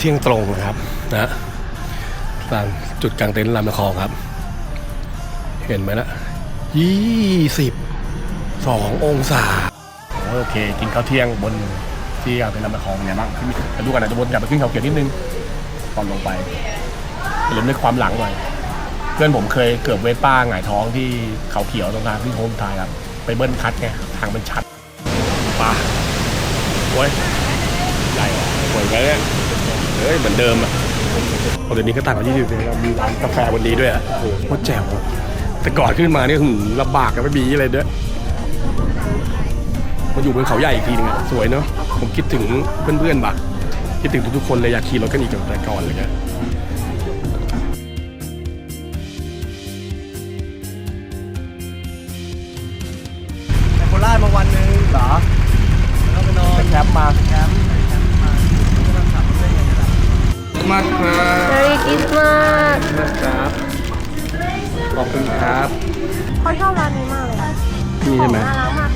เที่ยงตรงนะครับนะลานจุดกลางเต็นท์ลำตะคองครับ เห็นไหมนะยี่สิบสององศาโอเค กินข้าวเที่ยงบนที่กลางเต็นลำตะคองเป็นไงบ้างที่มาดูกันนะจะวนกลับไปขึ้นเขาเขียวนิดนึงตอนลงไปเริ่มด้วยความหลังหน่อยเพื่อนผมเคยเกือบเวป้าหงายท้องที่เขาเขียวตรงทางที่โฮมทายครับไปเบิ้ลคัดไงทางมันชัดป่าโอ้ยใหญ่ว่ะสวยไงเนี่ย เฮ้ยเหมือนเดิมอะโอ้เดี๋ยวนี้ก็ต่างกันยี่สิบเลยครับมีร้านกาแฟวันนี้ด้วยอะโอ้โหโคตรแจ๋วอะแต่ก่อนขึ้นมานี่หืมลำบากกันไม่มีอะไรด้วยมาอยู่บนเขาใหญ่อีกทีนึงอะสวยเนาะผมคิดถึงเพื่อนๆบ่ะคิดถึงทุกๆคนเลยอยากขี่รถกันอีกแต่ก่อนเลยนะไปโคราชมาวันหนึงเหรอแล้วก็ไปนอนแคปมา อบคุณครับเขาชอบร้านนี้มากเลยอะนี่ใช่ไหมน่ารักมาก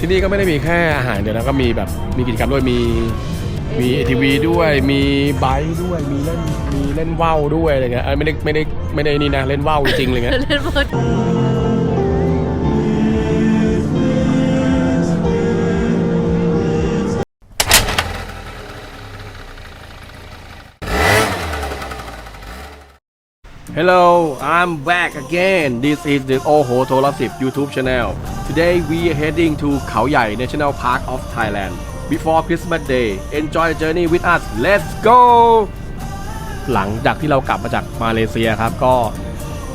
ที่นี่ก็ไม่ได้มีแค่อาหารเดียวนะก็มีแบบมีกิจกรรมด้วยมีมีเอทีวีด้วยมีไบค์ด้วยมีเล่นมีเล่นว่าวด้วยอะไรเงี้ยเอ้ยไม่ได้ไม่ได้ไม่ได้นี่นะเล่นว่าวจริงๆอะไรเงี้ยเล่นบอล Hello, I'm back again. This is the Oho Tolasip YouTube channel. Today we are heading to Khao Yai National Park of Thailand. Before Christmas Day, enjoy the journey with us. Let's go! หลังจากที่เรากลับมาจากมาเลเซียครับ ก็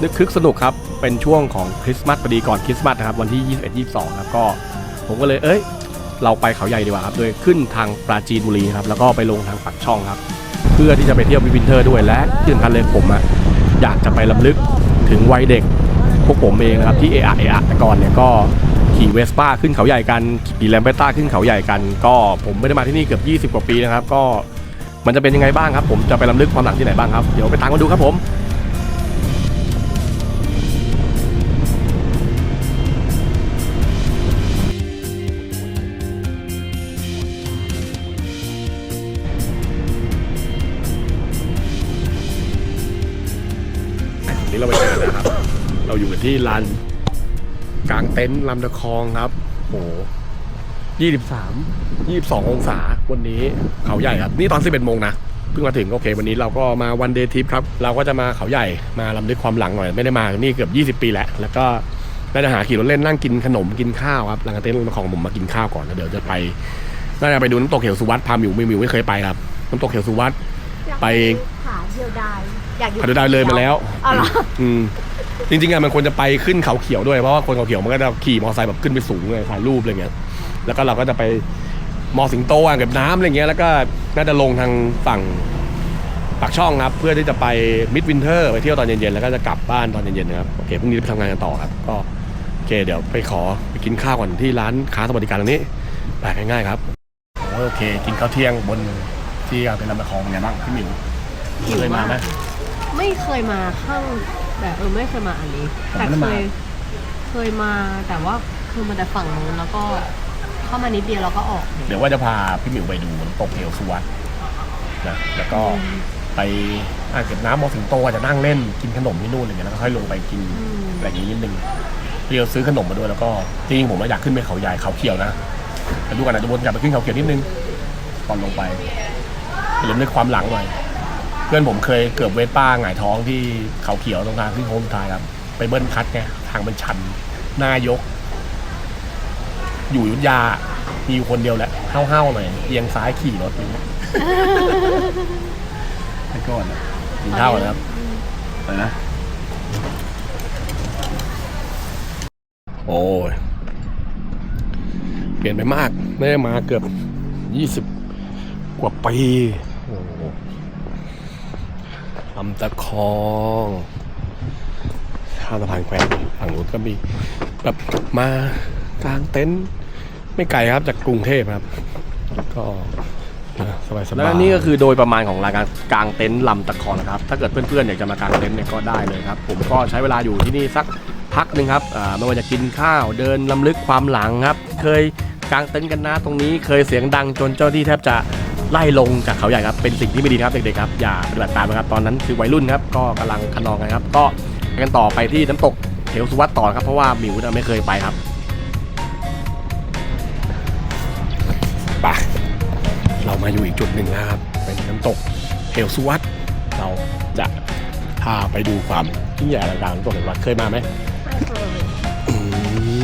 นึกคึกสนุกครับ เป็นช่วงของคริสต์มาสพอดีก่อนคริสต์มาสนะครับ วันที่ 21 22 ครับ ก็ผมก็เลยเอ้ย เราไปเขาใหญ่ดีกว่าครับ โดยขึ้นทางปราจีนบุรีครับ แล้วก็ไปลงทางปักช่องครับ เพื่อที่จะไปเที่ยววินเทอร์ด้วยและที่สำคัญเลยผมอะ อยากจะไปลำลึกถึงวัยเด็กพวกผมเองนะครับที่เออะเอะแต่ก่อนเนี่ยก็ขี่เวสป้าขึ้นเขาใหญ่กันขี่แลมเบต้าขึ้นเขาใหญ่กัน ก็ผมไม่ได้มาที่นี่เกือบ 20 กว่าปีนะครับ ก็มันจะเป็นยังไงบ้างครับ ผมจะไปลำลึกความหลังที่ไหนบ้างครับ เดี๋ยวไปตามกันดูครับผม วันนี้เราไปเจอแล้วครับ เราอยู่กันที่ลานกลางเต็นท์ลำตะคองครับโอ้ยี่สิบสามยี่สิบสององศาวันนี้เขาใหญ่ครับ นี่ตอนสิบเอ็ดโมงนะเพิ่งมาถึงโอเค วันนี้เราก็มาวันเดย์ทริปครับ เราก็จะมาเขาใหญ่มาลำลึกความหลังหน่อย ไม่ได้มานี่เกือบ20ปีแล้ว แล้วก็ได้จะหาขี่รถเล่นนั่งกินขนมกินข้าวครับหลังจากเต็นท์ลำตะคองผมมากินข้าวก่อนแล้วเดี๋ยวจะไปน่าจะไปดูน้ำตกเหวสุวัตพามิวมิวมิวไม่เคยไปครับน้ำตกเหวสุวัตไปขาเดียวดาย อยากอยู่พัทยาเลยมาแล้วอ๋อเหรออืมจริงๆอะมันควรจะไปขึ้นเขาเขียวด้วยเพราะว่าคนเขาเขียวมันก็จะขี่มอเตอร์ไซค์แบบขึ้นไปสูงเลยถ่ายรูปอะไรเงี้ยแล้วก็เราก็จะไปมอสิงโตอ่างเก็บน้ำอะไรเงี้ยแล้วก็น่าจะลงทางฝั่งปากช่องครับ เพื่อที่จะไปมิดวินเทอร์ไปเที่ยวตอนเย็นๆแล้วก็จะกลับบ้านตอนเย็นๆนะครับโอเคพรุ่งนี้ไปทำงานกันต่อครับ ก็โอเค เดี๋ยวไปขอไปกินข้าวก่อนที่ร้านค้าสวัสดิการตรงนี้แปลกง่ายๆครับโอเค กินข้าวเที่ยงบนที่กลางเป็นลำตะคองเป็นไงบ้างพี่หมิวเคยมาไหม ไม่เคยมาข้างแบบเออไม่เคยมาอันนี้ผมแต่ไม่ได้เคมายเคยมาแต่ว่าคือมันแต่ฝั่งนู้นแล้วก็เข้ามานิดเดียวแล้วก็ออกเดี๋ยวว่าจะพาพี่หมิวไปดูน้ำตกเหวสุวัสดนะแล้วก็ไปอ่างเก็บน้ำมอสิงโตอาจจะนั่งเล่นกินขนมที่นู่นอะไรเงี้ยแล้วก็ค่อยลงไปกินอืมอะไรอย่างนี้นิดนึงพี่เราซื้อขนมมาด้วยแล้วก็จริงๆผมว่าอยากขึ้นไปเขาใหญ่เขาเขียวนะแต่ดูกันนะจะวนกลับไปขึ้นเขาเขียวนิดนึงก่อนลงไปเริ่มด้วยความหลังหน่อย เพื่อนผมเคยเกือบเวสป้าหงายท้องที่เขาเขียวตรงทางที่โฮมทายครับ ไปเบิ้ลคัดไงทางมันชันหน้ายก อยู่อยุทธยา มีอยู่คนเดียวแหละเห้าๆหน่อยเอียงซ้ายขี่รถอย่างเงี้ยไปก่อนนะกินข้าวก่อนนะครับไปนะ โอ้ย เปลี่ยนไปมาก ไม่ได้มาเกือบยี่สิบกว่าปีโอ้โห ลำตะคองข้ามสะพานแขวนฝั่งนู้นก็มีแบบมากลางเต็นท์ไม่ไกลครับจากกรุงเทพครับ ก็สบายสบายและนี่ก็คือโดยประมาณของรายการกลางเต็นท์ลำตะคองนะครับ ถ้าเกิดเพื่อนๆอยากจะมากางเต็นท์เนี่ยก็ได้เลยครับ ผมก็ใช้เวลาอยู่ที่นี่สักพักหนึ่งครับไม่ว่าจะกินข้าวเดินลำลึกความหลังครับ เคยกางเต็นท์กันนะตรงนี้เคยเสียงดังจนเจ้าที่แทบจะ ไล่ลงจากเขาใหญ่ครับเป็นสิ่งที่ไม่ดีนะครับเด็กๆครับอย่าปฏิบัติตามนะครับตอนนั้นคือวัยรุ่นครับก็กำลังขนองกันครับ ก็ไปกันต่อไปที่น้ำตกเหวสุวัตต่อครับเพราะว่าหมิวเนี่ยไม่เคยไปครับไปเรามาอยู่อีกจุดหนึ่งแล้วครับ เป็นน้ำตกเหวสุวัตเราจะพาไปดูความยิ่งใหญ่อลังการของน้ำตกเหวสุวัตเคยมาไหมอื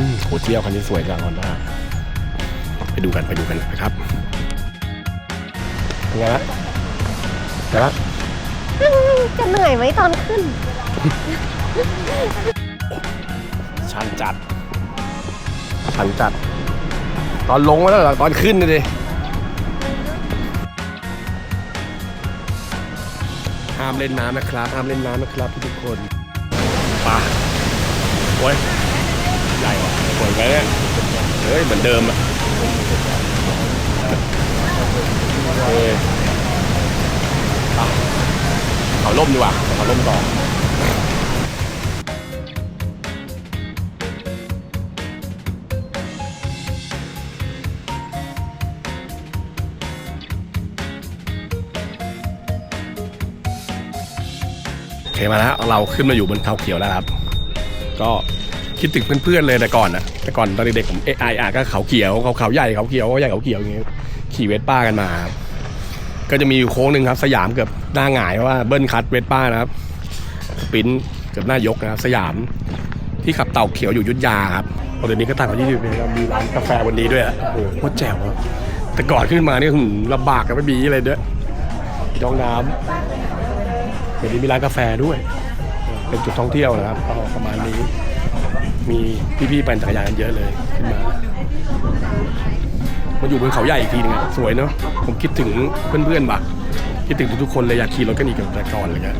มโหเที่ยวคันนี้สวยจังฮอนด้าไปดูกันไปดูกันนะครับ เป็นไงละไงละจะเหนื่อยไหมตอนขึ้น ชันจัด ชันจัด ตอนลงมาแล้วเหรอตอนขึ้นเลยดิห้ามเล่นน้ำนะครับห้ามเล่นน้ำนะครับทุกๆคนไป่าโอ้ยใหญ่ว่ะสวยไหมเนี่ยเฮ้ยเหมือนเดิมอะ เฮ้ยไปเขาล่มดีกว่าเขาล่มต่อโอเคมาแล้วเราขึ้นมาอยู่บนเขาเขียวแล้วครับ ก็คิดถึงเพื่อนๆเลยแต่ก่อนนะแต่ก่อนตอนเด็กๆผมเอไออะก็เขาเขียวเขาเขาใหญ่เขาเขียวเขาใหญ่เขาเขียวอย่างเงี้ยขี่เวสป้ากันมาครับ ก็จะมีอยู่โค้งหนึ่งครับ สยามเกือบหน้าหงายว่าเบิ้ลคัดเวสป้านะครับปรินเกือบหน้ายกนะครับ สยามที่ขับเต่าเขียวอยู่ยุทธยาครับเดี๋ยวนี้ก็ต่างกันยี่สิบปีแล้วมีร้านกาแฟวันนี้ด้วยอะโอ้โหโคตรแจ๋วอะแต่ก่อนขึ้นมานี่หืมลำบากกันไม่มีอะไรด้วยมีห้องน้ำเดี๋ยวนี้มีร้านกาแฟด้วย เป็นจุดท่องเที่ยวนะครับก็ประมาณนี้ มีพี่ๆปั่นจักรยานเยอะเลยขึ้นมา มาอยู่บนเขาใหญ่อีกทีนึงอะสวยเนาะผมคิดถึงเพื่อนๆบักคิดถึงทุกๆคนเลยอยากขี่รถกันอีกแบบแต่ก่อนเลยครับ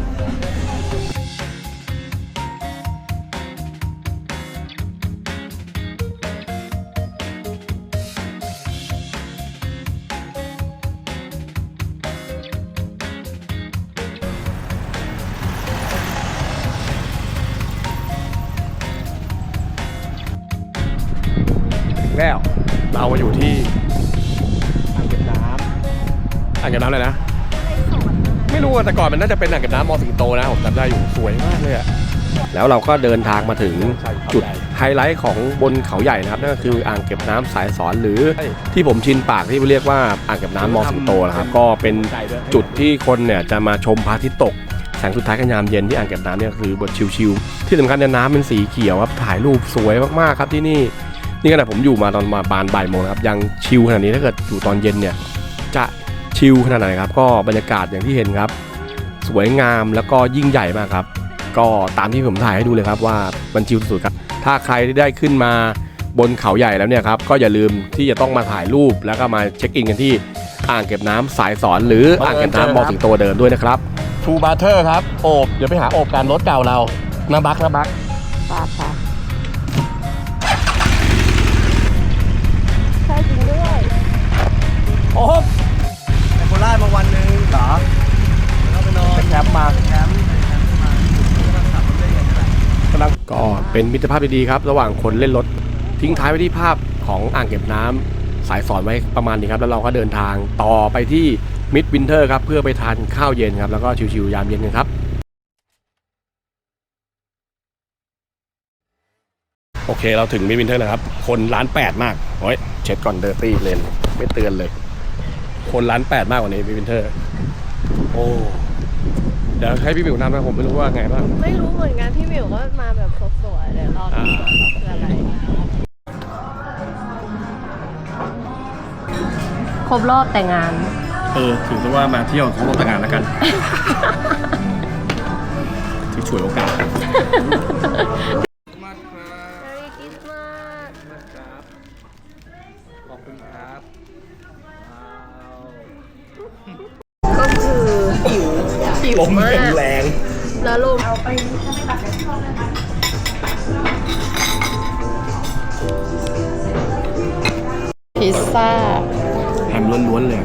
ถึงแล้วเรามาอยู่ที่ อ่างเก็บน้ำอะไรนะ ไม่รู้อะแต่ก่อนมันน่าจะเป็นอ่างเก็บน้ำมอสิงโตนะผมจำได้อยู่สวยมากเลยอะแล้วเราก็เดินทางมาถึงจุดไฮไลท์ของบนเขาใหญ่นะครับนั่นก็คืออ่างเก็บน้ำสายสอนหรือที่ผมชินปากที่เรียกว่าอ่างเก็บน้ำมอสิงโตนะครับก็เป็นจุดที่คนเนี่ยจะมาชมพระอาทิตย์ตกแสงสุดท้ายกันยามเย็นที่อ่างเก็บน้ำเนี่ยคือบทชิวๆที่สำคัญเนี่ยน้ำเป็นสีเขียวครับถ่ายรูปสวยมากๆครับที่นี่นี่ขณะผมอยู่มาตอนมาบานบ่ายโมงนะครับยังชิลขนาดนี้ถ้าเกิดอยู่ตอนเย็นเนี่ยจะ ชิลขนาดไหนครับ ก็บรรยากาศอย่างที่เห็นครับ สวยงามแล้วก็ยิ่งใหญ่มากครับ ก็ตามที่ผมถ่ายให้ดูเลยครับว่ามันชิลสุดๆครับ ถ้าใครที่ได้ขึ้นมาบนเขาใหญ่แล้วเนี่ยครับ ก็อย่าลืมที่จะต้องมาถ่ายรูปแล้วก็มาเช็คอินกันที่อ่างเก็บน้ำสายสอนหรืออ่างเก็บน้ำมอสิงโตเดินด้วยนะครับ ทูบาเทอร์ครับ โอบ เดี๋ยวไปหาโอบการรถเก่าเรานาบักนาบัก ปลาค่ะใช่จริงด้วย โอบ ไปโคราชมาวันหนึ่งเหรอแล้วไปนอนแคมป์มา แคมป์แคมป์มาแล้วก็ขับรถเล่นกันนี่แหละกำลังก็เป็นมิตรภาพดีๆครับ ระหว่างคนเล่นรถ ทิ้งท้ายไว้ที่ภาพของอ่างเก็บน้ำสายสอนไว้ประมาณนี้ครับ แล้วเราก็เดินทางต่อไปที่มิดวินเทอร์ครับ เพื่อไปทานข้าวเย็นครับ แล้วก็ชิวๆยามเย็นกันครับ โอเคเราถึงมิดวินเทอร์แล้วครับ คนร้านแปดมากโอ้ยเช็ดก่อนเดอร์ตี้เลนไม่เตือนเลย คนร้านแปดมากกว่านี้มิดวินเทอร์ โอ้ เดี๋ยวให้พี่บิวนำนะผมไม่รู้ว่าไงบ้าง ไม่รู้เหมือนกันพี่หมิวก็มาแบบสวยๆเดี๋ยวรอดูก่อนว่าคืออะไร ครบรอบแต่งงาน เออถือซะว่ามาเที่ยวของโรงแต่งงานแล้วกันที่ช่วยโอกาส Merry Christmas ขอบคุณครับ ก็คือหิวหิวลมมากแรงแล้วลมพิซซ่า แฮมล้วนๆเลย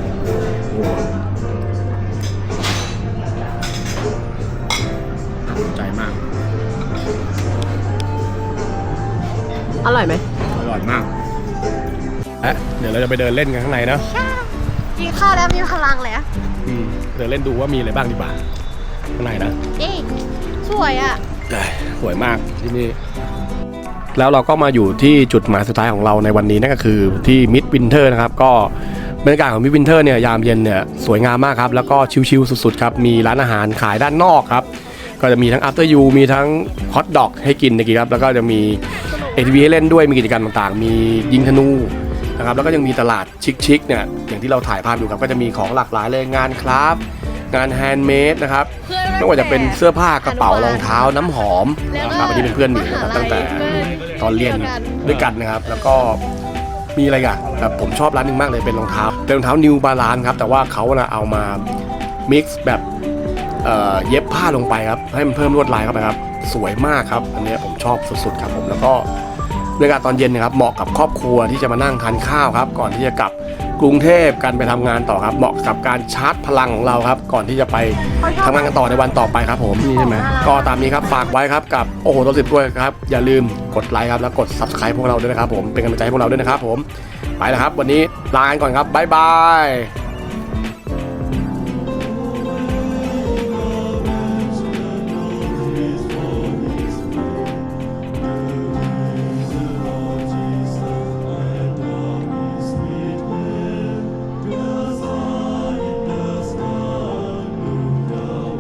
โอ้โหใจมาก อร่อยไหมอร่อยมากและเดี๋ยวเราจะไปเดินเล่นกันข้างในนะ กินข้าวแล้วมีพลังแล้วอืมเดี๋ยวเล่นดูว่ามีอะไรบ้างดีกว่าข้างในนะเอ๊ะสวยอะได้สวยมากที่นี่ แล้วเราก็มาอยู่ที่จุดหมายสุดท้ายของเราในวันนี้นั่นก็คือที่มิดวินเทอร์นะครับ ก็บรรยากาศของมิดวินเทอร์เนี่ยยามเย็นเนี่ยสวยงามมากครับ แล้วก็ชิลๆสุดๆครับ มีร้านอาหารขายด้านนอกครับ ก็จะมีทั้ง after you มีทั้งฮอทดอกให้กินนะครับแล้วก็จะมี ATV ให้เล่นด้วยมีกิจกรรมต่างๆ มียิงธนู นะครับแล้วก็ยังมีตลาดชิคๆเนี่ยอย่างที่เราถ่ายภาพอยู่ครับก็จะมีของหลากหลายเลยงานคราฟต์งานแฮนด์เมดนะครับไม่ว่าจะเป็นเสื้อผ้ากระเป๋ารองเท้าน้ำหอมนะครับอันนี้เป็นเพื่อนหนูนะครับตั้งแต่ตอนเรียนด้วยกันนะครับ แล้วก็มีอะไรอะแบบผมชอบร้านหนึงมากเลยเป็นรองเท้าเป็นรองเท้านิวบาลานครับแต่ว่าเขานะเอามา mix แบบเอ่อเย็บผ้าลงไปครับให้มันเพิ่มลวดลายเข้าไปครับสวยมากครับอันเนี้ยผมชอบสุดๆครับผมแล้วก็ บรรยากาศตอนเย็นนะครับเหมาะกับครอบครัวที่จะมานั่งทานข้าวครับ ก่อนที่จะกลับกรุงเทพกันไปทำงานต่อครับ เหมาะกับการชาร์จพลังของเราครับ ก่อนที่จะไปทำงานกันต่อในวันต่อไปครับผมนี่ใช่ไหมก็ตามนี้ครับฝากไว้ครับกับโอ้โหตัวสิบด้วยครับ อย่าลืมกดไลค์ครับแล้วกด subscribe พวกเราด้วยนะครับผมเป็นกำลังใจให้พวกเราด้วยนะครับผมไปแล้วครับ วันนี้ลากันก่อนครับบ๊ายบาย